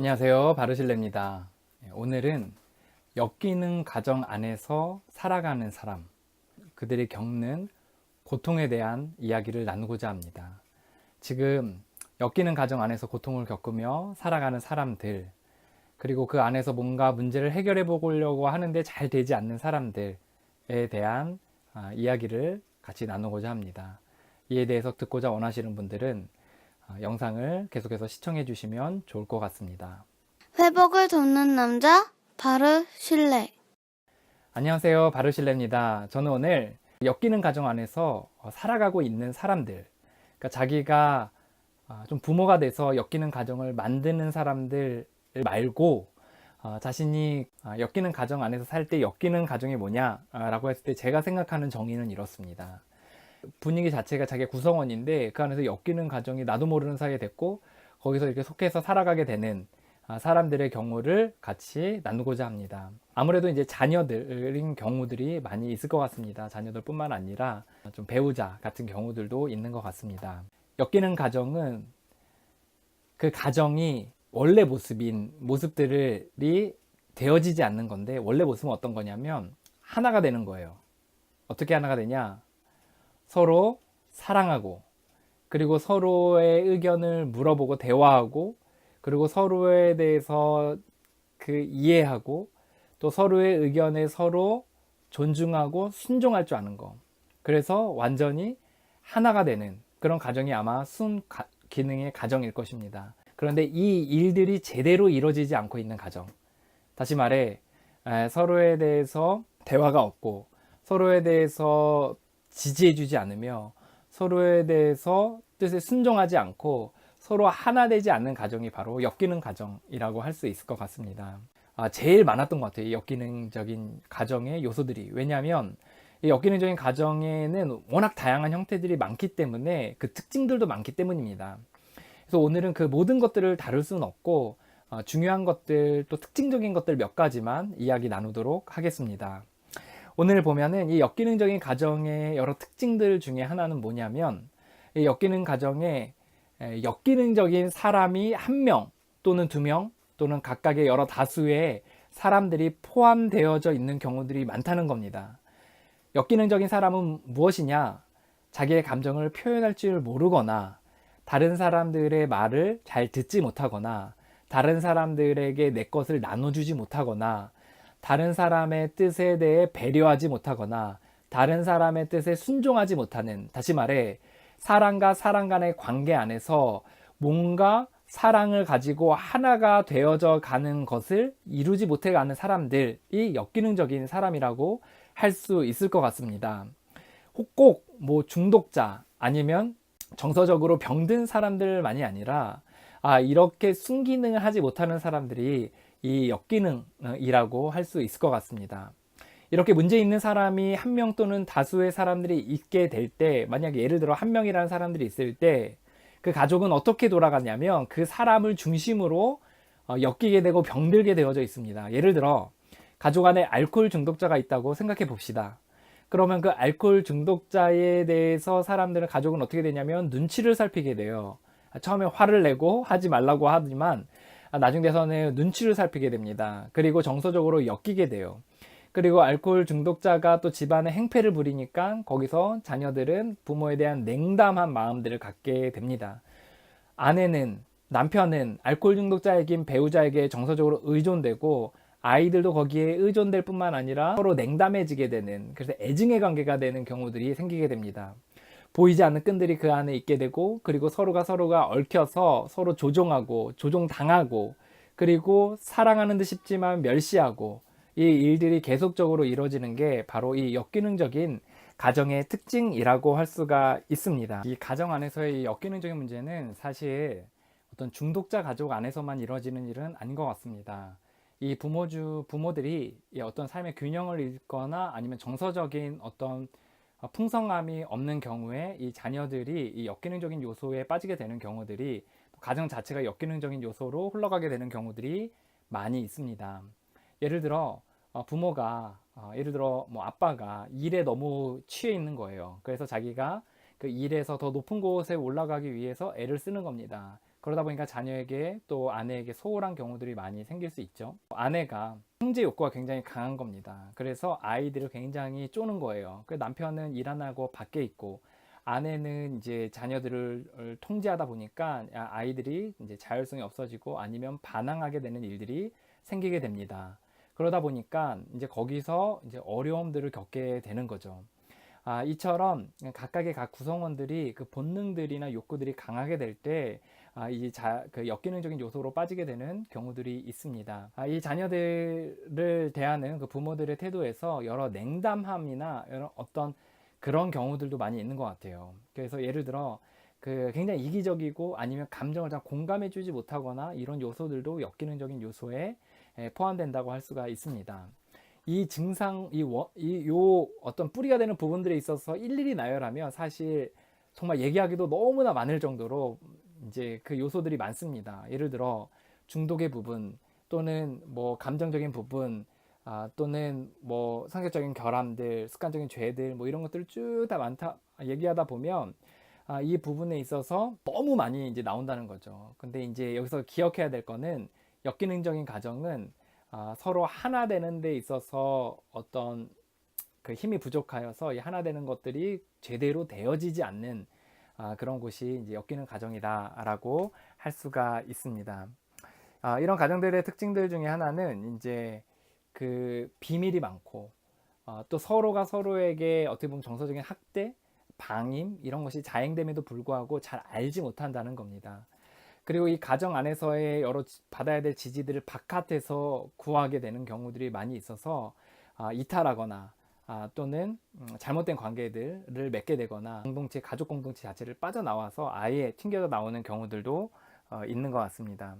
안녕하세요. 바르실레입니다. 예, 오늘은 엮이는 가정 안에서 살아가는 사람, 그들이 겪는 고통에 대한 이야기를 나누고자 합니다. 지금 엮이는 가정 안에서 고통을 겪으며 살아가는 사람들, 그리고 그 안에서 뭔가 문제를 해결해 보려고 하는데 잘 되지 않는 사람들에 대한 아, 이야기를 같이 나누고자 합니다. 이에 대해서 듣고자 원하시는 분들은 아, 영상을 계속해서 시청해 주시면 좋을 것 같습니다. 회복을 돕는 남자 바르 실내 안녕하세요. 바르실레입니다. 저는 오늘 엮이는 가정 안에서 어, 살아가고 있는 사람들, 그러니까 자기가 아, 좀 부모가 돼서 엮이는 가정을 만드는 사람들 말고 어, 자신이 아, 엮이는 가정 안에서 살 때 엮이는 가정이 뭐냐라고 했을 때 제가 생각하는 정의는 이렇습니다. 분위기 자체가 자기의 구성원인데 그 안에서 엮이는 가정이 나도 모르는 사이에 됐고 거기서 이렇게 속해서 살아가게 되는 아, 사람들의 경우를 같이 나누고자 합니다. 아무래도 이제 자녀들인 경우들이 많이 있을 것 같습니다. 자녀들뿐만 아니라 좀 배우자 같은 경우들도 있는 것 같습니다. 엮이는 가정은 그 가정이 원래 모습인 모습들이 되어지지 않는 건데 원래 모습은 어떤 거냐면 하나가 되는 거예요. 어떻게 하나가 되냐? 서로 사랑하고 그리고 서로의 의견을 물어보고 대화하고 그리고 서로에 대해서 그 이해하고 또 서로의 의견에 서로 존중하고 순종할 줄 아는 거. 그래서 완전히 하나가 되는 그런 가정이 아마 순 가- 기능의 가정일 것입니다. 그런데 이 일들이 제대로 이루어지지 않고 있는 가정. 다시 말해, 에, 서로에 대해서 대화가 없고 서로에 대해서 지지해주지 않으며 서로에 대해서 뜻에 순종하지 않고 서로 하나 되지 않는 가정이 바로 엮이는 가정이라고 할 수 있을 것 같습니다. 아, 제일 많았던 것 같아요. 이 엮이는적인 가정의 요소들이. 왜냐하면 이 엮이는적인 가정에는 워낙 다양한 형태들이 많기 때문에 그 특징들도 많기 때문입니다. 그래서 오늘은 그 모든 것들을 다룰 수는 없고 어, 중요한 것들 또 특징적인 것들 몇 가지만 이야기 나누도록 하겠습니다. 오늘 보면은 이 엮이는적인 가정의 여러 특징들 중에 하나는 뭐냐면 이 엮이는 가정에 에, 엮이는적인 사람이 한 명 또는 두 명 또는 각각의 여러 다수의 사람들이 포함되어져 있는 경우들이 많다는 겁니다. 엮이는적인 사람은 무엇이냐? 자기의 감정을 표현할 줄 모르거나 다른 사람들의 말을 잘 듣지 못하거나 다른 사람들에게 내 것을 나눠주지 못하거나 다른 사람의 뜻에 대해 배려하지 못하거나 다른 사람의 뜻에 순종하지 못하는 다시 말해 사랑과 사랑 간의 관계 안에서 뭔가 사랑을 가지고 하나가 되어져 가는 것을 이루지 못해 가는 사람들이 역기능적인 사람이라고 할 수 있을 것 같습니다. 꼭 뭐 중독자 아니면 정서적으로 병든 사람들만이 아니라 아 이렇게 순기능을 하지 못하는 사람들이 이 역기능이라고 할 수 있을 것 같습니다. 이렇게 문제 있는 사람이 한 명 또는 다수의 사람들이 있게 될 때, 만약에 예를 들어 한 명이라는 사람들이 있을 때, 그 가족은 어떻게 돌아가냐면 그 사람을 중심으로 어, 엮이게 되고 병들게 되어져 있습니다. 예를 들어, 가족 안에 알코올 중독자가 있다고 생각해 봅시다. 그러면 그 알코올 중독자에 대해서 사람들은 가족은 어떻게 되냐면 눈치를 살피게 돼요. 처음에 화를 내고 하지 말라고 하지만 아, 나중 돼서는 눈치를 살피게 됩니다. 그리고 정서적으로 엮이게 돼요. 그리고 알코올 중독자가 또 집안에 행패를 부리니까 거기서 자녀들은 부모에 대한 냉담한 마음들을 갖게 됩니다. 아내는 남편은 알코올 중독자에긴 배우자에게 정서적으로 의존되고 아이들도 거기에 의존될 뿐만 아니라 서로 냉담해지게 되는 그래서 애증의 관계가 되는 경우들이 생기게 됩니다. 보이지 않는 끈들이 그 안에 있게 되고 그리고 서로가 서로가 얽혀서 서로 조종하고 조종당하고 그리고 사랑하는 듯 싶지만 멸시하고 이 일들이 계속적으로 이루어지는 게 바로 이 역기능적인 가정의 특징이라고 할 수가 있습니다. 이 가정 안에서의 이 역기능적인 문제는 사실 어떤 중독자 가족 안에서만 이루어지는 일은 아닌 것 같습니다. 이 부모주 부모들이 이 어떤 삶의 균형을 잃거나 아니면 정서적인 어떤 어, 풍성함이 없는 경우에 이 자녀들이 이 역기능적인 요소에 빠지게 되는 경우들이 가정 자체가 역기능적인 요소로 흘러가게 되는 경우들이 많이 있습니다. 예를 들어 어, 부모가 어, 예를 들어 뭐 아빠가 일에 너무 취해 있는 거예요. 그래서 자기가 그 일에서 더 높은 곳에 올라가기 위해서 애를 쓰는 겁니다. 그러다 보니까 자녀에게 또 아내에게 소홀한 경우들이 많이 생길 수 있죠. 아내가 형제 욕구가 굉장히 강한 겁니다. 그래서 아이들을 굉장히 쪼는 거예요. 그 남편은 일 안 하고 밖에 있고 아내는 이제 자녀들을 통제하다 보니까 아이들이 이제 자율성이 없어지고 아니면 반항하게 되는 일들이 생기게 됩니다. 그러다 보니까 이제 거기서 이제 어려움들을 겪게 되는 거죠. 아, 이처럼 각각의 각 구성원들이 그 본능들이나 욕구들이 강하게 될 때, 아, 이 자, 그 역기능적인 요소로 빠지게 되는 경우들이 있습니다. 아, 이 자녀들을 대하는 그 부모들의 태도에서 여러 냉담함이나 여러 어떤 그런 경우들도 많이 있는 것 같아요. 그래서 예를 들어, 그 굉장히 이기적이고 아니면 감정을 잘 공감해 주지 못하거나 이런 요소들도 역기능적인 요소에 에, 포함된다고 할 수가 있습니다. 이 증상, 이, 워, 이, 요 어떤 뿌리가 되는 부분들에 있어서 일일이 나열하면 사실 정말 얘기하기도 너무나 많을 정도로 이제 그 요소들이 많습니다. 예를 들어 중독의 부분 또는 뭐 감정적인 부분 아, 또는 뭐 성격적인 결함들, 습관적인 죄들 뭐 이런 것들 쭉 다 많다 얘기하다 보면 아, 이 부분에 있어서 너무 많이 이제 나온다는 거죠. 근데 이제 여기서 기억해야 될 거는 역기능적인 가정은 아, 서로 하나 되는 데 있어서 어떤 그 힘이 부족하여서 이 하나 되는 것들이 제대로 되어지지 않는 아, 그런 곳이 이제 엮이는 가정이다라고 할 수가 있습니다. 아, 이런 가정들의 특징들 중에 하나는 이제 그 비밀이 많고 어, 또 서로가 서로에게 어떻게 보면 정서적인 학대, 방임 이런 것이 자행됨에도 불구하고 잘 알지 못한다는 겁니다. 그리고 이 가정 안에서의 여러 지- 받아야 될 지지들을 바깥에서 구하게 되는 경우들이 많이 있어서 아, 이탈하거나 아, 또는 음, 잘못된 관계들을 맺게 되거나 공동체 가족 공동체 자체를 빠져나와서 아예 튕겨져 나오는 경우들도 어, 있는 것 같습니다.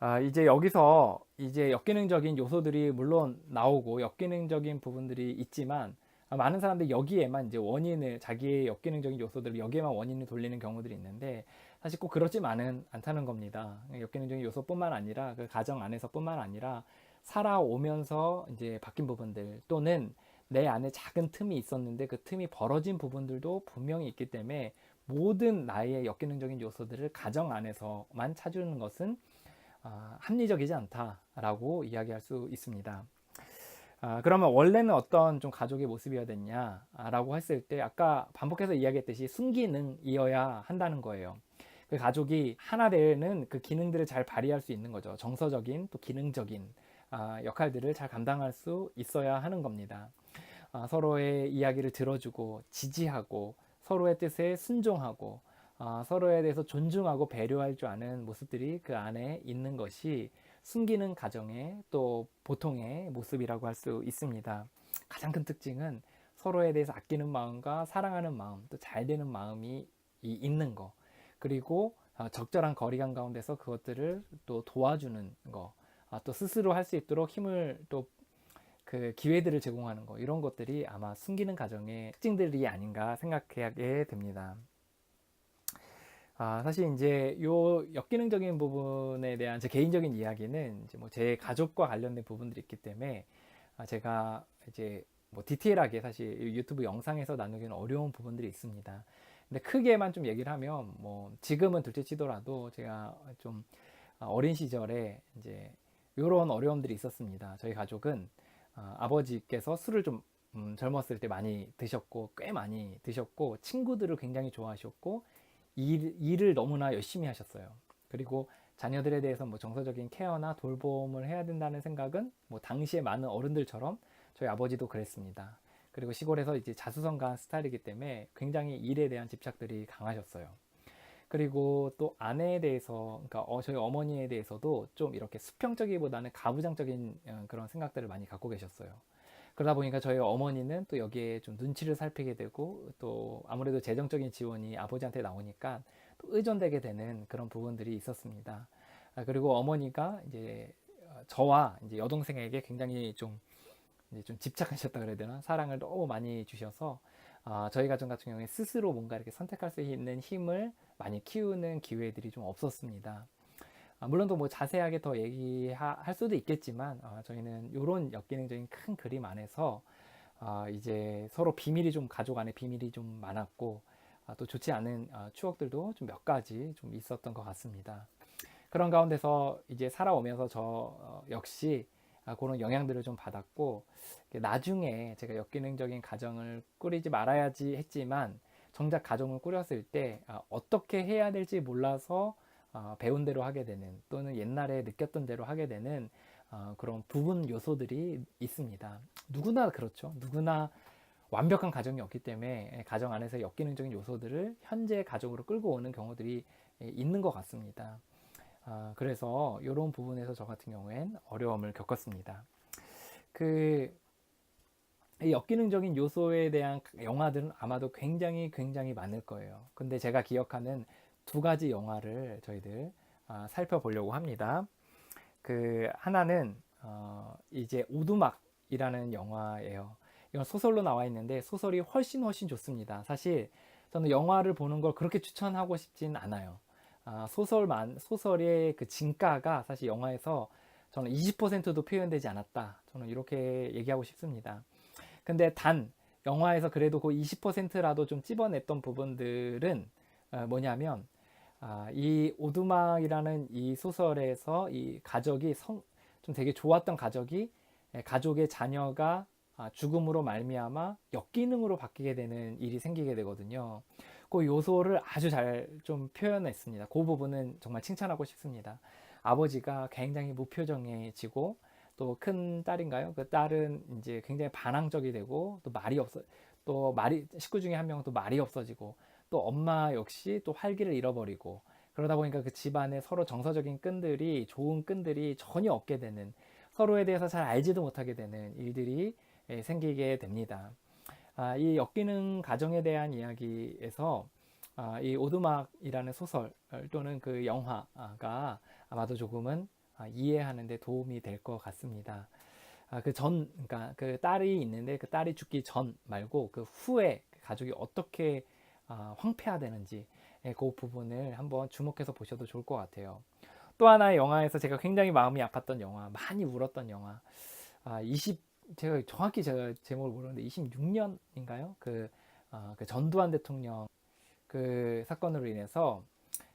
아, 이제 여기서 이제 역기능적인 요소들이 물론 나오고 역기능적인 부분들이 있지만 아, 많은 사람들이 여기에만 이제 원인을 자기의 역기능적인 요소들을 여기에만 원인을 돌리는 경우들이 있는데 사실 꼭 그렇지만은 않다는 겁니다. 역기능적인 요소뿐만 아니라 그 가정 안에서뿐만 아니라 살아오면서 이제 바뀐 부분들 또는 내 안에 작은 틈이 있었는데 그 틈이 벌어진 부분들도 분명히 있기 때문에 모든 나의 역기능적인 요소들을 가정 안에서만 찾는 것은 아, 합리적이지 않다라고 이야기할 수 있습니다. 아, 그러면 원래는 어떤 좀 가족의 모습이어야 됐냐라고 했을 때 아까 반복해서 이야기했듯이 순기능이어야 한다는 거예요. 그 가족이 하나 되는 그 기능들을 잘 발휘할 수 있는 거죠. 정서적인 또 기능적인 아, 역할들을 잘 감당할 수 있어야 하는 겁니다. 아, 서로의 이야기를 들어주고 지지하고 서로의 뜻에 순종하고 아, 서로에 대해서 존중하고 배려할 줄 아는 모습들이 그 안에 있는 것이 숨기는 가정의 또 보통의 모습이라고 할 수 있습니다. 가장 큰 특징은 서로에 대해서 아끼는 마음과 사랑하는 마음, 또 잘 되는 마음이 이- 있는 거. 그리고 아, 적절한 거리감 가운데서 그것들을 또 도와주는 거. 아, 또 스스로 할 수 있도록 힘을 또 그 기회들을 제공하는 거. 이런 것들이 아마 숨기는 가정의 특징들이 아닌가 생각하게 됩니다. 아, 사실 이제 요 역기능적인 부분에 대한 제 개인적인 이야기는 이제 뭐 제 가족과 관련된 부분들이 있기 때문에 아, 제가 이제 뭐 디테일하게 사실 유튜브 영상에서 나누기는 어려운 부분들이 있습니다. 근데 크게만 좀 얘기를 하면 뭐 지금은 둘째 치더라도 제가 좀 아, 어린 시절에 이제 요런 어려움들이 있었습니다. 저희 가족은 아, 아버지께서 술을 좀 음, 젊었을 때 많이 드셨고 꽤 많이 드셨고 친구들을 굉장히 좋아하셨고 일, 일을 너무나 열심히 하셨어요. 그리고 자녀들에 대해서 뭐 정서적인 케어나 돌봄을 해야 된다는 생각은 뭐 당시에 많은 어른들처럼 저희 아버지도 그랬습니다. 그리고 시골에서 이제 자수성가한 스타일이기 때문에 굉장히 일에 대한 집착들이 강하셨어요. 그리고 또 아내에 대해서, 그러니까 어, 저희 어머니에 대해서도 좀 이렇게 수평적이보다는 가부장적인 어, 그런 생각들을 많이 갖고 계셨어요. 그러다 보니까 저희 어머니는 또 여기에 좀 눈치를 살피게 되고 또 아무래도 재정적인 지원이 아버지한테 나오니까 또 의존되게 되는 그런 부분들이 있었습니다. 아, 그리고 어머니가 이제 어, 저와 이제 여동생에게 굉장히 좀 이제 좀 집착하셨다 그래야 되나 사랑을 너무 많이 주셔서 아, 저희 가정 같은 경우에 스스로 뭔가 이렇게 선택할 수 있는 힘을 많이 키우는 기회들이 좀 없었습니다. 아, 물론 또 뭐 자세하게 더 얘기할 수도 있겠지만 아, 저희는 이런 역기능적인 큰 그림 안에서 아, 이제 서로 비밀이 좀 가족 안에 비밀이 좀 많았고 아, 또 좋지 않은 아, 추억들도 좀 몇 가지 좀 있었던 것 같습니다. 그런 가운데서 이제 살아오면서 저 어, 역시 아, 그런 영향들을 좀 받았고 나중에 제가 역기능적인 가정을 꾸리지 말아야지 했지만 정작 가정을 꾸렸을 때 아, 어떻게 해야 될지 몰라서 어, 배운 대로 하게 되는 또는 옛날에 느꼈던 대로 하게 되는 어, 그런 부분 요소들이 있습니다. 누구나 그렇죠. 누구나 완벽한 가정이 없기 때문에 가정 안에서 역기능적인 요소들을 현재 가정으로 끌고 오는 경우들이 예, 있는 것 같습니다. 아, 그래서 이런 부분에서 저 같은 경우엔 어려움을 겪었습니다. 그, 이 역기능적인 요소에 대한 영화들은 아마도 굉장히 굉장히 많을 거예요. 근데 제가 기억하는 두 가지 영화를 저희들 아, 살펴보려고 합니다. 그 하나는 어, 이제 오두막이라는 영화예요. 이건 소설로 나와 있는데 소설이 훨씬 훨씬 좋습니다. 사실 저는 영화를 보는 걸 그렇게 추천하고 싶진 않아요. 아, 소설만 소설의 그 진가가 사실 영화에서 저는 20%도 표현되지 않았다. 저는 이렇게 얘기하고 싶습니다. 근데 단 영화에서 그래도 그 20%라도 좀 찝어냈던 부분들은 어, 뭐냐면 아, 이 오두막이라는 이 소설에서 이 가족이 성, 좀 되게 좋았던 가족이 예, 가족의 자녀가 아, 죽음으로 말미암아 역기능으로 바뀌게 되는 일이 생기게 되거든요. 그 요소를 아주 잘 좀 표현했습니다. 그 부분은 정말 칭찬하고 싶습니다. 아버지가 굉장히 무표정해지고 또 큰 딸인가요? 그 딸은 이제 굉장히 반항적이 되고 또 말이 없어 또 말이 식구 중에 한 명은 또 말이 없어지고 또 엄마 역시 또 활기를 잃어버리고 그러다 보니까 그 집안에 서로 정서적인 끈들이 좋은 끈들이 전혀 없게 되는 서로에 대해서 잘 알지도 못하게 되는 일들이 예, 생기게 됩니다. 아, 이 엮이는 가정에 대한 이야기에서 아, 이 오두막이라는 소설 또는 그 영화가 아마도 조금은 아, 이해하는데 도움이 될 것 같습니다. 아, 그 전, 그러니까 그 딸이 있는데 그 딸이 죽기 전 말고 그 후에 그 가족이 어떻게 아, 황폐화되는지 예, 그 부분을 한번 주목해서 보셔도 좋을 것 같아요. 또 하나의 영화에서 제가 굉장히 마음이 아팠던 영화, 많이 울었던 영화, 아, 20, 제가 정확히 제가 제목을 모르는데 26년인가요? 그, 아, 그 전두환 대통령 그 사건으로 인해서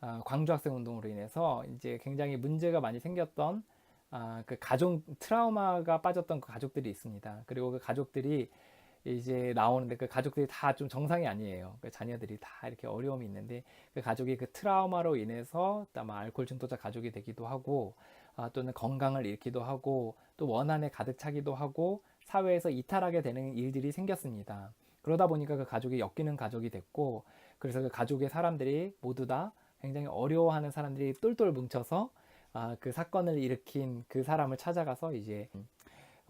아, 광주 학생 운동으로 인해서 이제 굉장히 문제가 많이 생겼던 아, 그 가족 트라우마가 빠졌던 그 가족들이 있습니다. 그리고 그 가족들이 이제 나오는데 그 가족들이 다 좀 정상이 아니에요. 그 자녀들이 다 이렇게 어려움이 있는데 그 가족이 그 트라우마로 인해서 아마 알코올 중독자 가족이 되기도 하고 아, 또는 건강을 잃기도 하고 또 원한에 가득 차기도 하고 사회에서 이탈하게 되는 일들이 생겼습니다. 그러다 보니까 그 가족이 엮이는 가족이 됐고 그래서 그 가족의 사람들이 모두 다 굉장히 어려워하는 사람들이 똘똘 뭉쳐서 아, 그 사건을 일으킨 그 사람을 찾아가서 이제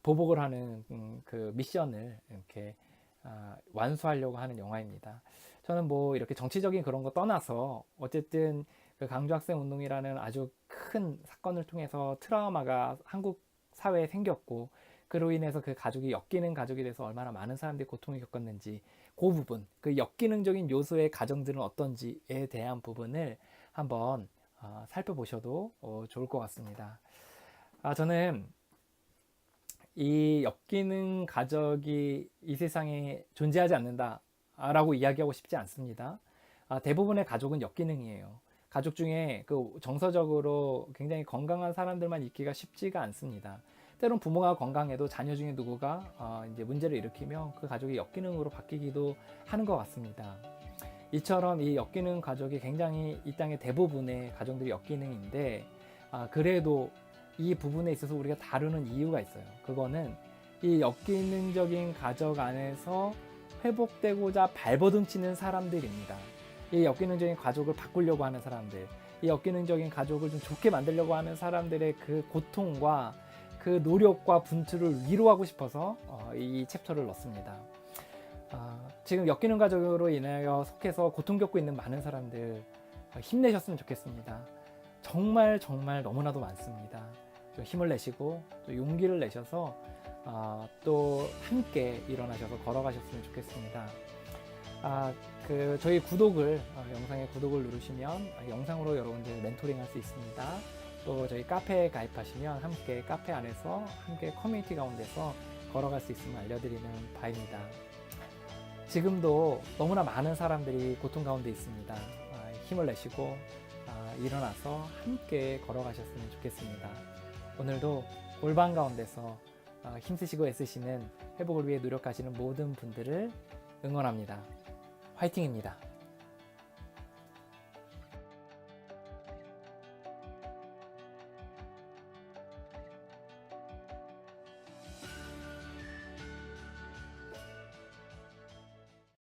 보복을 하는 음, 그 미션을 이렇게 아, 완수하려고 하는 영화입니다. 저는 뭐 이렇게 정치적인 그런 거 떠나서 어쨌든 그 강주 학생 운동이라는 아주 큰 사건을 통해서 트라우마가 한국 사회에 생겼고 그로 인해서 그 가족이 엮이는 가족이 돼서 얼마나 많은 사람들이 고통을 겪었는지 그 부분 그 역기능적인 요소의 가정들은 어떤지에 대한 부분을 한번 어, 살펴보셔도 어, 좋을 것 같습니다. 아, 저는 이 역기능 가족이 이 세상에 존재하지 않는다라고 이야기하고 싶지 않습니다. 아, 대부분의 가족은 역기능이에요. 가족 중에 그 정서적으로 굉장히 건강한 사람들만 있기가 쉽지가 않습니다. 때론 부모가 건강해도 자녀 중에 누구가 어, 이제 문제를 일으키며 그 가족이 역기능으로 바뀌기도 하는 것 같습니다. 이처럼 이 역기능 가족이 굉장히 이 땅의 대부분의 가정들이 역기능인데 아, 그래도 이 부분에 있어서 우리가 다루는 이유가 있어요. 그거는 이 역기능적인 가족 안에서 회복되고자 발버둥 치는 사람들입니다. 이 역기능적인 가족을 바꾸려고 하는 사람들, 이 역기능적인 가족을 좀 좋게 만들려고 하는 사람들의 그 고통과 그 노력과 분투를 위로하고 싶어서 어, 이 챕터를 넣습니다. 아, 지금 엮이는 가족으로 인하여 속해서 고통 겪고 있는 많은 사람들 어, 힘내셨으면 좋겠습니다. 정말 정말 너무나도 많습니다. 좀 힘을 내시고 또 용기를 내셔서 아, 또 함께 일어나셔서 걸어가셨으면 좋겠습니다. 아, 그 저희 구독을 어, 영상에 구독을 누르시면 아, 영상으로 여러분들 멘토링 할 수 있습니다. 또 저희 카페에 가입하시면 함께 카페 안에서 함께 커뮤니티 가운데서 걸어갈 수 있음을 알려드리는 바입니다. 지금도 너무나 많은 사람들이 고통 가운데 있습니다. 아, 힘을 내시고 아, 아, 일어나서 함께 걸어가셨으면 좋겠습니다. 오늘도 골방 가운데서 아, 힘쓰시고 애쓰시는 회복을 위해 노력하시는 모든 분들을 응원합니다. 화이팅입니다.